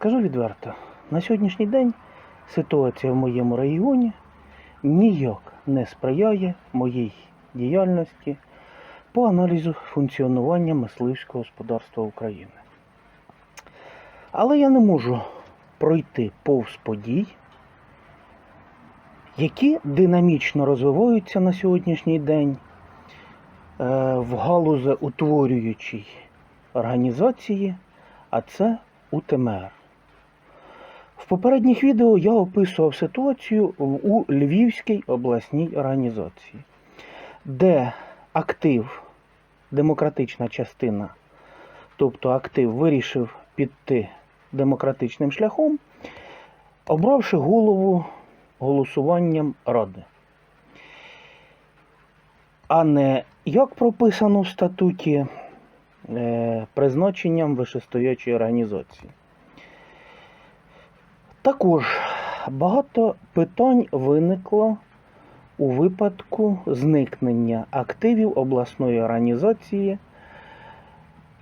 Скажу відверто, на сьогоднішній день ситуація в моєму регіоні ніяк не сприяє моїй діяльності по аналізу функціонування мисливського господарства України. Але я не можу пройти повз подій, які динамічно розвиваються на сьогоднішній день е, в галузеутворюючій організації, а це УТМР. В попередніх відео я описував ситуацію у Львівській обласній організації, де актив, демократична частина, тобто актив вирішив піти демократичним шляхом, обравши голову голосуванням ради. А не як прописано в статуті е, призначенням вищестоячої організації. Також багато питань виникло у випадку зникнення активів обласної організації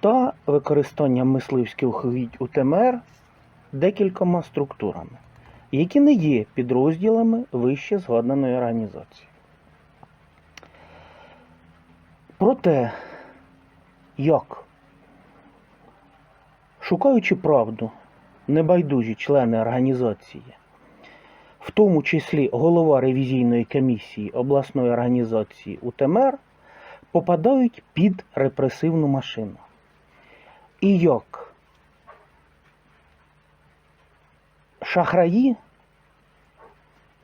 та використання мисливських угідь УТМР декількома структурами, які не є підрозділами вище згаданої організації. Про те, як, шукаючи правду, небайдужі члени організації, в тому числі голова ревізійної комісії обласної організації УТМР, попадають під репресивну машину. І як шахраї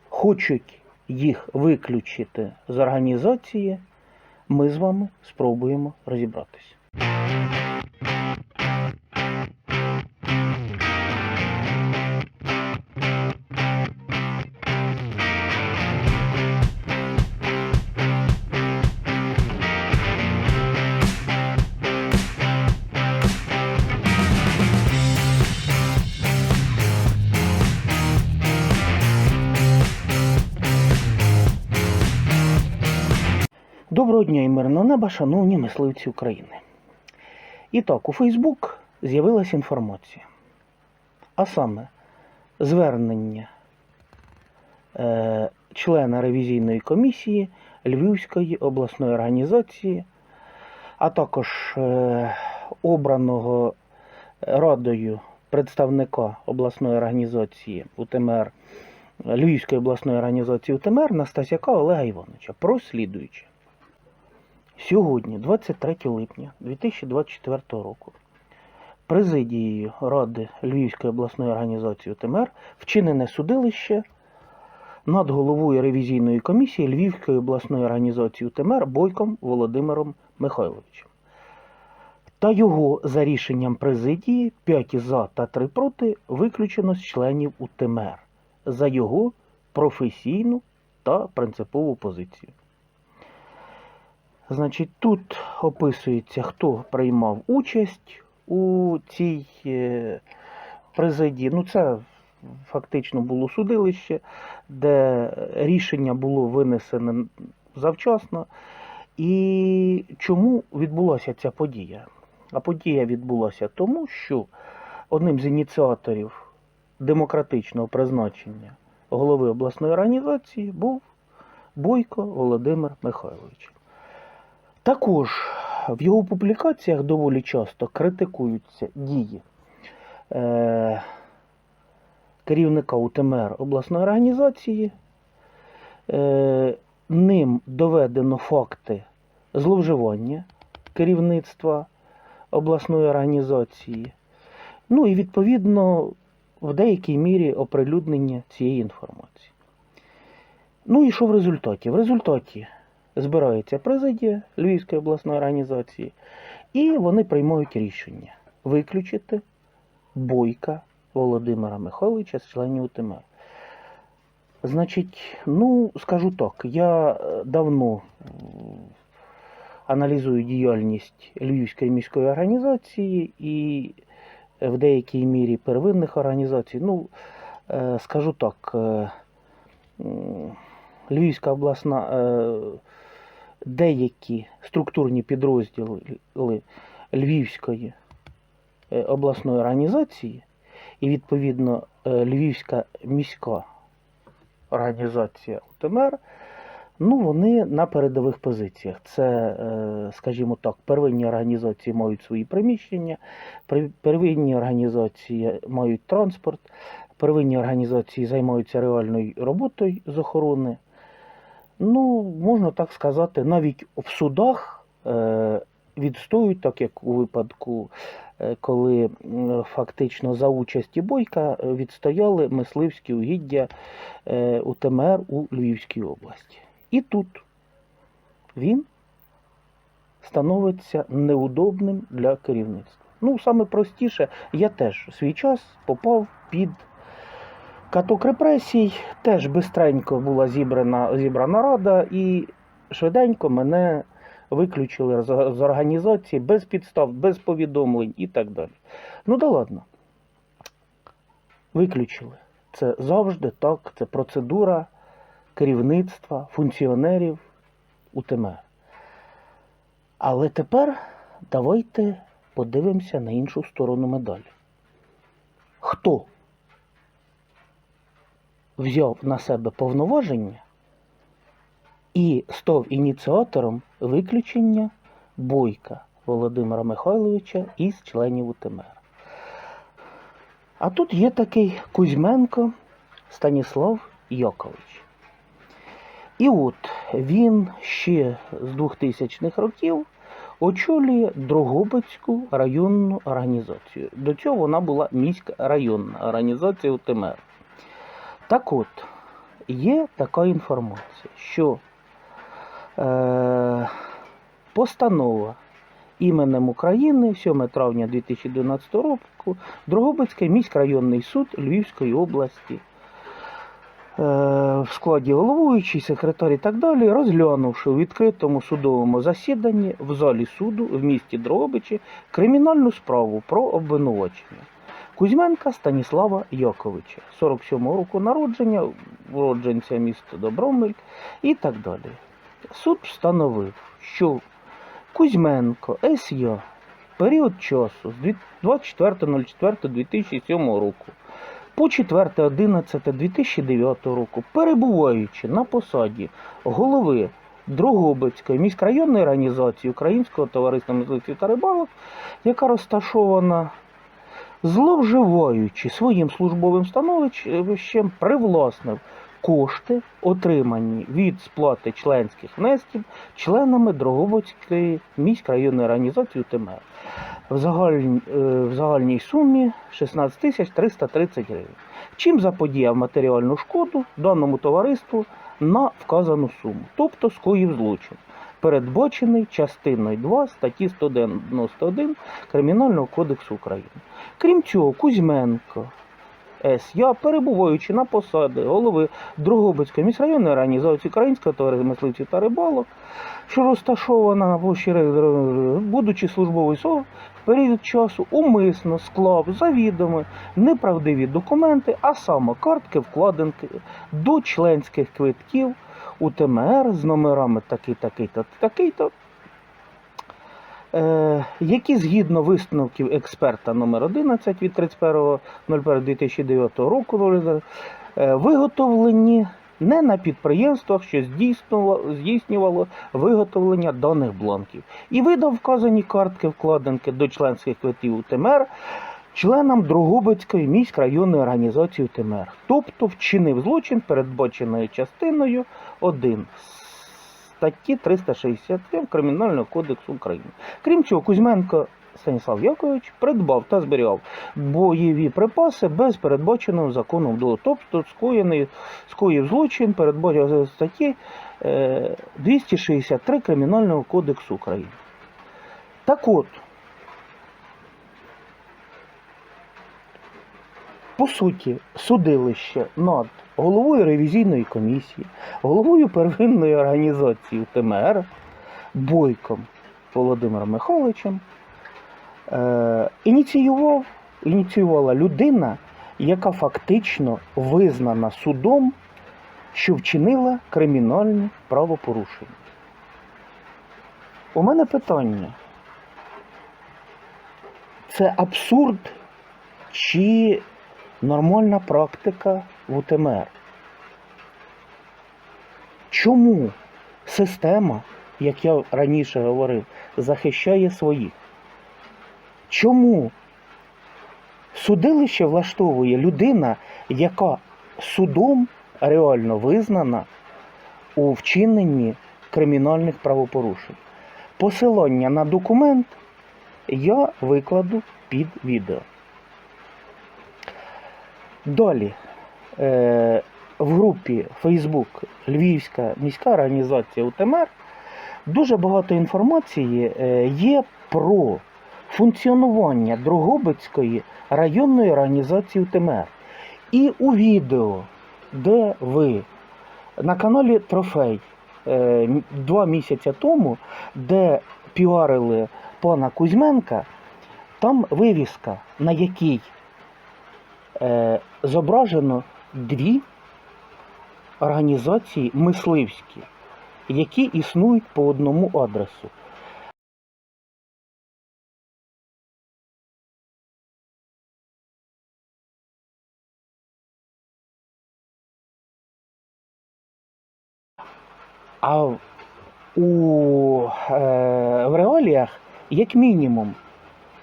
хочуть їх виключити з організації, ми з вами спробуємо розібратися. Доброго дня і мирного неба, шановні мисливці України. І так, у Фейсбук з'явилася інформація. А саме, звернення е, члена ревізійної комісії Львівської обласної організації, а також е, обраного радою представника обласної організації УТМР Львівської обласної організації УТМР Настасяка Олега Івановича про слідуюче. Сьогодні, 23 липня 2024 року, президією Ради Львівської обласної організації УТМР вчинене судилище над головою ревізійної комісії Львівської обласної організації УТМР Бойком Володимиром Михайловичем. Та його за рішенням президії 5 за та 3 проти виключено з членів УТМР за його професійну та принципову позицію. Значить, тут описується, хто приймав участь у цій е, президії. Ну, це фактично було судилище, де рішення було винесене завчасно. І чому відбулася ця подія? А подія відбулася тому, що одним з ініціаторів демократичного призначення голови обласної організації був Бойко Володимир Михайлович. Також в його публікаціях доволі часто критикуються дії е, керівника УТМР обласної організації. Е, ним доведено факти зловживання керівництва обласної організації. Ну і відповідно в деякій мірі оприлюднення цієї інформації. Ну і що в результаті? В результаті збирається президія Львівської обласної організації, і вони приймають рішення виключити Бойка Володимира Михайловича з членів УТМР. Значить, ну, скажу так, я е, давно аналізую діяльність Львівської міської організації і в деякій мірі первинних організацій. Ну, е, скажу так, е, Львівська обласна е, деякі структурні підрозділи Львівської е, обласної організації і відповідно е, Львівська міська організація УТМР, ну, вони на передових позиціях. Це, е, скажімо так, первинні організації мають свої приміщення, первинні організації мають транспорт, первинні організації займаються реальною роботою з охорони. Ну, можна так сказати, навіть в судах е, відстоюють, так як у випадку, е, коли фактично за участі Бойка е, відстояли мисливські угіддя УТМР у Львівській області. І тут він становиться неудобним для керівництва. Ну, саме простіше, я теж свій час попав під каток репресій, теж бистренько була зібрана, зібрана рада, і швиденько мене виключили з, організації без підстав, без повідомлень і так далі. Ну да ладно. Виключили. Це завжди так, це процедура керівництва, функціонерів УТМР. Але тепер давайте подивимося на іншу сторону медалі. Хто взяв на себе повноваження і став ініціатором виключення Бойка Володимира Михайловича із членів УТМР? А тут є такий Кузьменко Станіслав Якович. І от він ще з 2000-х років очолює Дрогобицьку районну організацію. До цього вона була міська районна організація УТМР. Так от, є така інформація, що е, постанова іменем України 7 травня 2012 року Дрогобицький міськрайонний суд Львівської області е, в складі головуючий, секретар і так далі, розглянувши у відкритому судовому засіданні в залі суду в місті Дрогобичі кримінальну справу про обвинувачення. Кузьменка Станіслава Яковича, 47-го року народження, уродженця міста Добромель і так далі. Суд встановив, що Кузьменко С.Я. період часу з 24.04.2007 року по 4.11.2009 року, перебуваючи на посаді голови Дрогобицької міськрайонної організації Українського товариства мисливців та рибалок, яка розташована зловживаючи своїм службовим становищем, привласнив кошти, отримані від сплати членських внесків членами Дрогобицької міськрайонної організації УТМР в, загальній, в загальній сумі 16 тисяч 330 гривень. Чим заподіяв матеріальну шкоду даному товариству на вказану суму, тобто скоїв злочин, передбачений частиною 2 статті 191 Кримінального кодексу України. Крім цього, Кузьменко С.Я., перебуваючи на посаді голови Дрогобицької міськрайонної організації Українського товариства мисливців та рибалок, що розташована на площі будучи службовий СОВ, в період часу умисно склав завідомо неправдиві документи, а саме картки вкладинки до членських квитків УТМР з номерами такий, такий-то, е, які згідно висновків експерта номер 11 від 31.01.2009 року е, виготовлені не на підприємствах, що здійснювало виготовлення даних бланків, і видав вказані картки вкладинки до членських квитів УТМР членам Дрогобицької міськрайонної організації УТМР, тобто вчинив злочин, передбаченою частиною 1 статті 367 Кримінального кодексу України. Крім цього, Кузьменко Станіслав Якович придбав та зберігав бойові припаси без передбаченого законом до, тобто скоєний, скоїв злочин передбачений статті е, 263 Кримінального кодексу України. Так от, по суті, судилище над головою ревізійної комісії, головою первинної організації УТМР Бойком Володимиром Михайловичем е, ініціював, ініціювала людина, яка фактично визнана судом, що вчинила кримінальні правопорушення. У мене питання. Це абсурд чи нормальна практика в УТМР. Чому система, як я раніше говорив, захищає своїх? Чому судилище влаштовує людина, яка судом реально визнана у вчиненні кримінальних правопорушень? Посилання на документ я викладу під відео. Далі. Е, в групі Facebook Львівська міська організація УТМР дуже багато інформації е, є про функціонування Дрогобицької районної організації УТМР. І у відео, де ви на каналі Трофей е, два місяці тому, де піарили пана Кузьменка, там вивіска, на якій е, зображено дві організації мисливські, які існують по одному адресу. А у, е, в реаліях, як мінімум,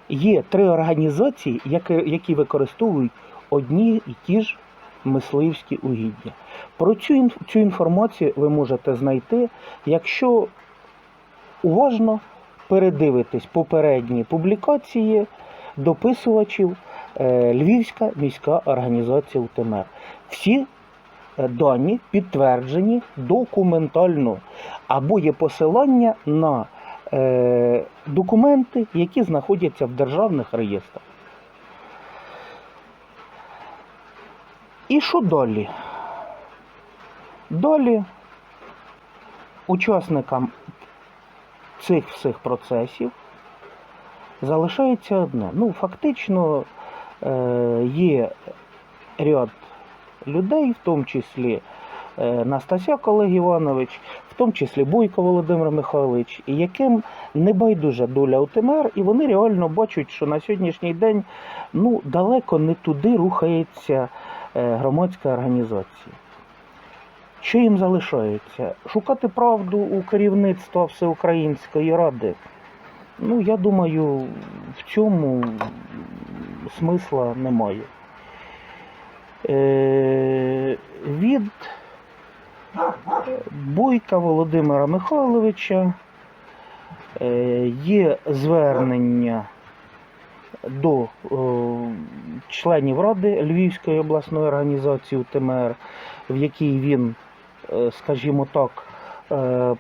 є три організації, які, які використовують одні і ті ж мисливські угіддя. Про цю, цю інформацію ви можете знайти, якщо уважно передивитись попередні публікації дописувачів е, Львівська міська організація УТМР. Всі е, дані підтверджені документально, або є посилання на е, документи, які знаходяться в державних реєстрах. І що далі? Далі учасникам цих всіх процесів залишається одне. Ну, фактично е, є ряд людей, в тому числі е, Настасяк Олег Іванович, в тому числі Бойко Володимир Михайлович, яким не байдужа доля УТМР, і вони реально бачать, що на сьогоднішній день ну, далеко не туди рухається громадська організація. Що їм залишається? Шукати правду у керівництва Всеукраїнської ради. Ну, я думаю, в цьому смисла немає. Е, від Бойка Володимира Михайловича е, є звернення до е, членів Ради Львівської обласної організації УТМР, в якій він, е, скажімо так, е,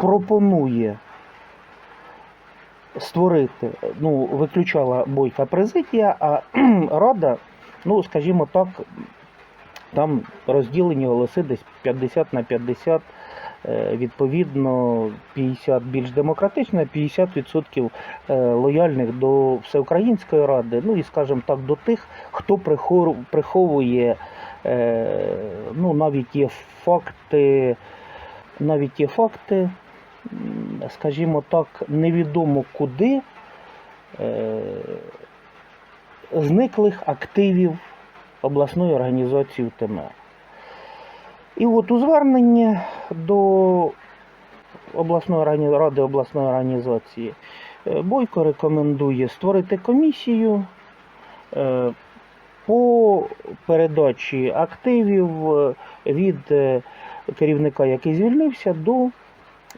пропонує створити, ну, виключала Бойка президія, а Рада, ну, скажімо так, там розділені голоси десь 50 на 50, е, відповідно 50 більш демократично, 50% е, лояльних до Всеукраїнської ради, ну і, скажімо так, до тих, хто приховує, е, ну, навіть є факти, навіть є факти, скажімо так, невідомо куди е, зниклих активів обласної організації УТМР. І от у зверненні до обласної ради обласної організації е, Бойко рекомендує створити комісію е, по передачі активів е, від керівника, який звільнився, до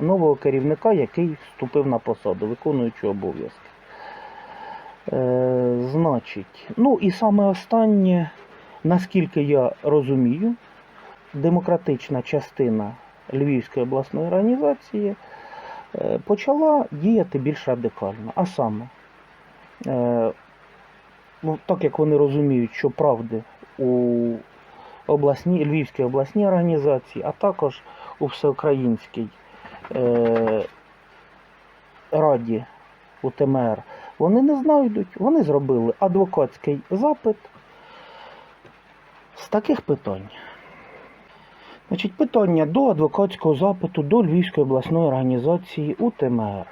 нового керівника, який вступив на посаду, виконуючи обов'язки. Значить, ну і саме останнє, наскільки я розумію, демократична частина Львівської обласної організації е, почала діяти більш радикально. А саме, е, ну, так як вони розуміють, що правди у обласній, Львівській обласній організації, а також у всеукраїнській е, раді УТМР, вони не знайдуть. Вони зробили адвокатський запит з таких питань. Значить, питання до адвокатського запиту до Львівської обласної організації УТМР.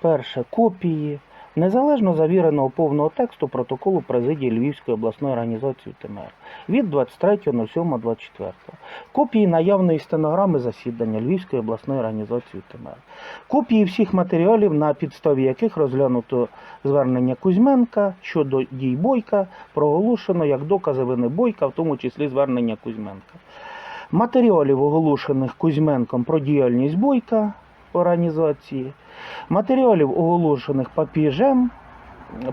Перше копії незалежно завіреного повного тексту протоколу президії Львівської обласної організації ТМР від 23.07.24. Копії наявної стенограми засідання Львівської обласної організації ТМР. Копії всіх матеріалів, на підставі яких розглянуто звернення Кузьменка щодо дій Бойка, проголошено як докази вини Бойка, в тому числі звернення Кузьменка. Матеріалів, оголошених Кузьменком про діяльність Бойка організації, матеріалів, оголошених Папіжем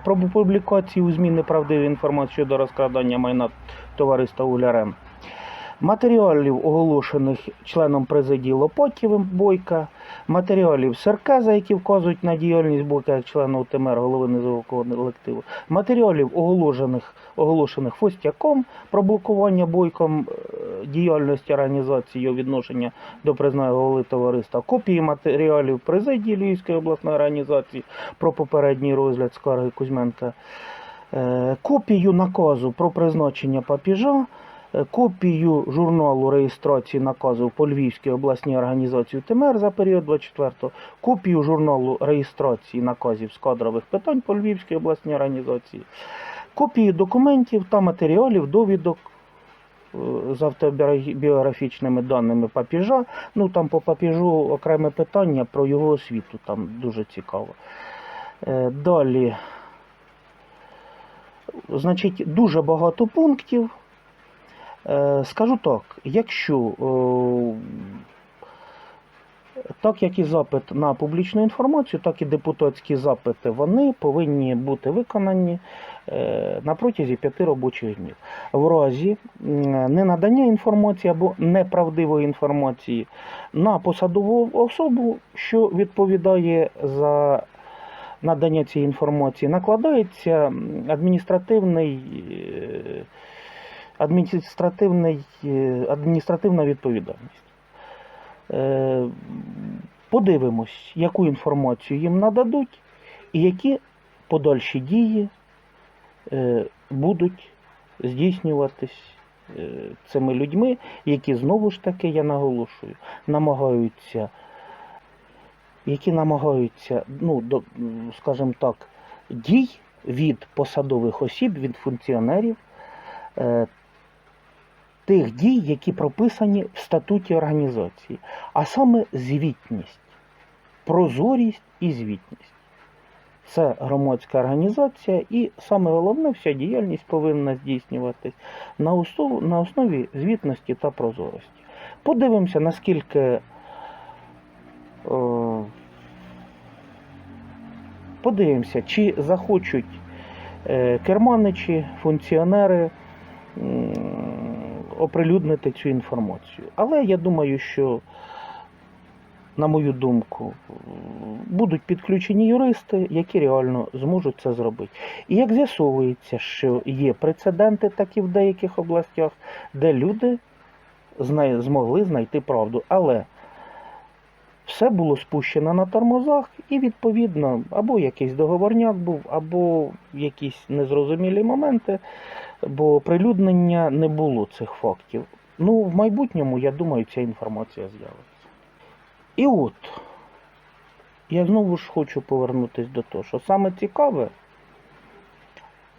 про публікацію у ЗМІ неправдивої інформації щодо розкрадання майна товариства Улярем, матеріалів, оголошених членом президії Лопатєвим Бойка, матеріалів Серказа, які вказують на діяльність Бойка як члена УТМР, голови низового колективу, матеріалів, оголошених, оголошених Фостяком про блокування Бойком е, діяльності організації його відношення до признання голови товариства, копії матеріалів президії Львівської обласної організації про попередній розгляд скарги Кузьменка, е, копію наказу про призначення папіжа, копію журналу реєстрації наказу по Львівській обласній організації ТМР за період 24-го, копію журналу реєстрації наказів з кадрових питань по Львівській обласній організації, копії документів та матеріалів, довідок е, з автобіографічними даними папіжа. Ну там по папіжу окреме питання про його освіту, там дуже цікаво. Е, Далі. Значить, дуже багато пунктів. Е, Скажу так, якщо е, так як і запит на публічну інформацію, так і депутатські запити, вони повинні бути виконані е, на протязі п'яти робочих днів. В разі ненадання інформації або неправдивої інформації на посадову особу, що відповідає за надання цієї інформації, накладається адміністративний. Е, адміністративна відповідальність. Е, Подивимось, яку інформацію їм нададуть і які подальші дії е, будуть здійснюватись цими людьми, які знову ж таки, я наголошую, намагаються, які намагаються, ну, скажімо так, дій від посадових осіб, від функціонерів тих дій, які прописані в статуті організації, а саме звітність, прозорість і звітність. Це громадська організація, і саме головне, вся діяльність повинна здійснюватись на основі, на основі звітності та прозорості. Подивимося, наскільки. Е, подивимося, чи захочуть е, керманичі, функціонери оприлюднити цю інформацію. Але я думаю, що, на мою думку, будуть підключені юристи, які реально зможуть це зробити. І як з'ясовується, що є прецеденти такі в деяких областях, де люди змогли знайти правду. Але все було спущено на тормозах, і відповідно або якийсь договорняк був, або якісь незрозумілі моменти, бо прилюднення не було цих фактів. Ну, в майбутньому, я думаю, ця інформація з'явиться. І от, я знову ж хочу повернутися до того, що саме цікаве,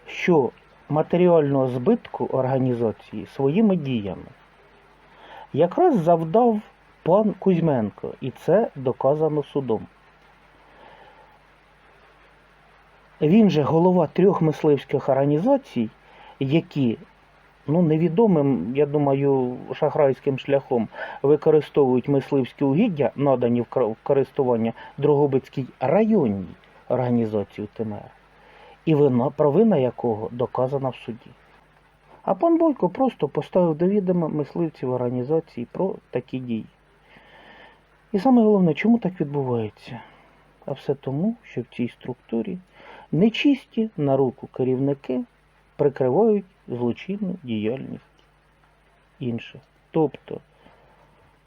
що матеріального збитку організації своїми діями якраз завдав пан Кузьменко, і це доказано судом. Він же голова трьох мисливських організацій, які ну, невідомим, я думаю, шахрайським шляхом використовують мисливські угіддя, надані в користування Дрогобицькій районній організації ТМР, і вина, провина якого доказана в суді. А пан Бойко просто поставив до відома мисливців організації про такі дії. І саме головне, чому так відбувається? А все тому, що в цій структурі нечисті на руку керівники прикривають злочинну діяльність інших. Тобто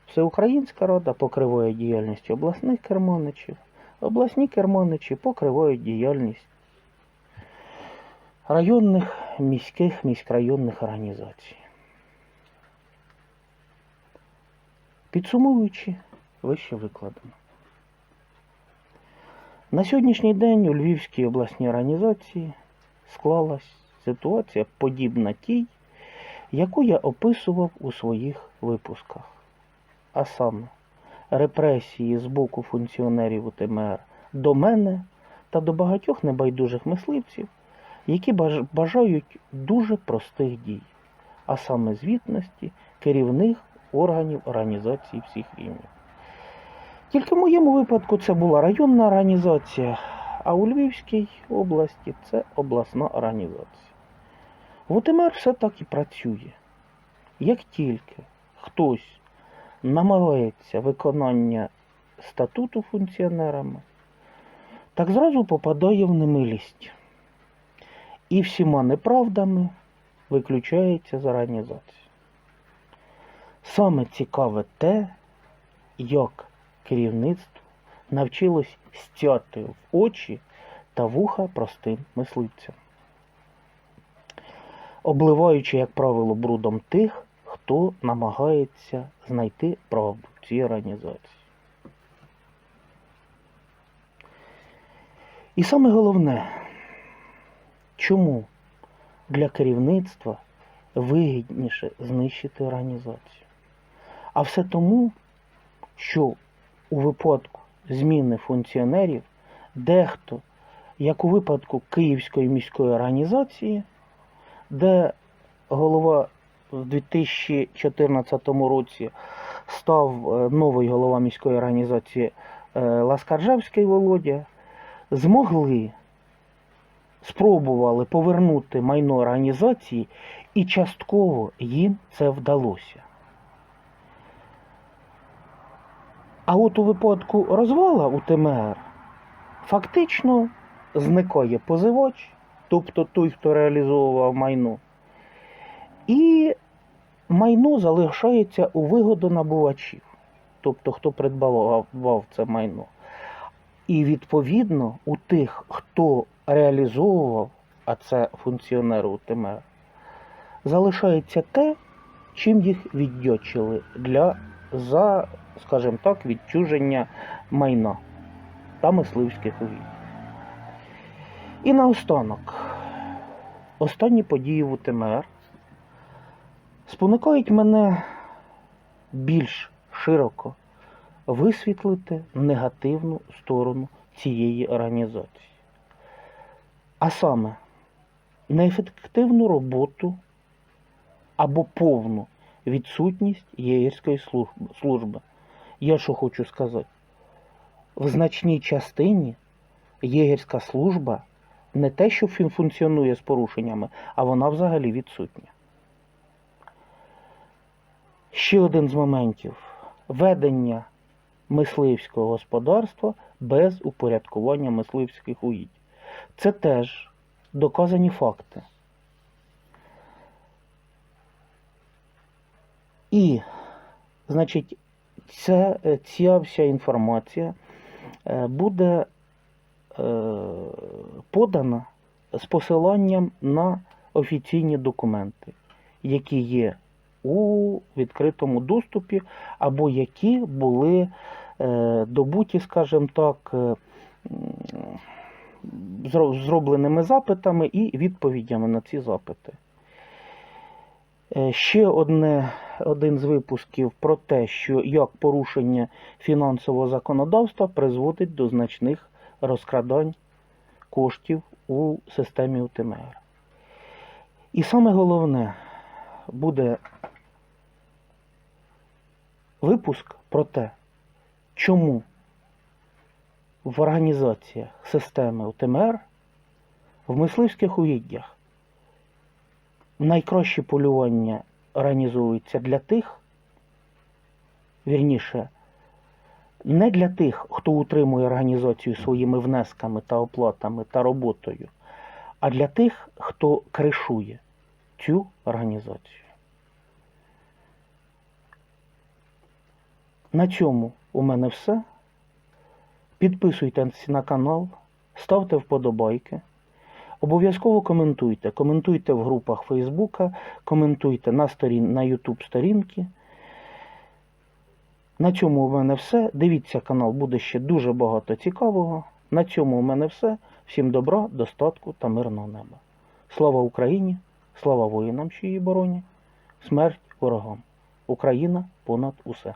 Всеукраїнська рада покриває діяльність обласних керманичів, обласні керманичі покривають діяльність районних, міських, міськрайонних організацій. Підсумовуючи вище викладено. На сьогоднішній день у Львівській обласній організації склалась ситуація подібна тій, яку я описував у своїх випусках. А саме репресії з боку функціонерів УТМР до мене та до багатьох небайдужих мисливців, які бажають дуже простих дій, а саме звітності керівних органів організації всіх рівнів. Тільки в моєму випадку це була районна організація, а у Львівській області це обласна організація. В УТМР все так і працює. Як тільки хтось намагається виконання статуту функціонерами, так зразу попадає в немилість. І всіма неправдами виключається з організації. Саме цікаве те, як керівництво навчилось стяти в очі та вуха простим мисливцям, обливаючи, як правило, брудом тих, хто намагається знайти правду в цій організації. І саме головне, чому для керівництва вигідніше знищити організацію? А все тому, що у випадку зміни функціонерів дехто, як у випадку Київської міської організації, де голова в 2014 році став е, новий голова міської організації е, Ласкаржевський Володя, змогли, спробували повернути майно організації, і частково їм це вдалося. А от у випадку розвала УТМР фактично зникає позивач, тобто той, хто реалізовував майно, і майно залишається у вигодонабувачів, тобто хто придбавав це майно. І відповідно у тих, хто реалізовував, а це функціонери УТМР, залишається те, чим їх віддячили для за, скажімо так, відчуження майна та мисливських угідь. І наостанок, останні події в УТМР спонукають мене більш широко висвітлити негативну сторону цієї організації. А саме неефективну роботу або повну відсутність єгерської служби-. Я що хочу сказати? В значній частині єгерська служба не те, що функціонує з порушеннями, а вона взагалі відсутня. Ще один з моментів ведення мисливського господарства без упорядкування мисливських угідь. Це теж доказані факти. І, значить, ця, е, ця вся інформація е, буде подана з посиланням на офіційні документи, які є у відкритому доступі, або які були е, добуті, скажімо так, е, зробленими запитами і відповідями на ці запити. Е, Ще одне, один з випусків про те, що як порушення фінансового законодавства призводить до значних розкрадань коштів у системі УТМР. І саме головне буде випуск про те, чому в організаціях системи УТМР в мисливських угіддях найкраще полювання організовується для тих, вірніше, не для тих, хто утримує організацію своїми внесками та оплатами та роботою, а для тих, хто кришує цю організацію. На цьому у мене все. Підписуйтесь на канал, ставте вподобайки. Обов'язково коментуйте. Коментуйте в групах Фейсбука, коментуйте на, сторін, на YouTube сторінки. На цьому у мене все. Дивіться канал, буде ще дуже багато цікавого. На цьому у мене все. Всім добра, достатку та мирного неба. Слава Україні! Слава воїнам, що її бороні! Смерть ворогам! Україна понад усе!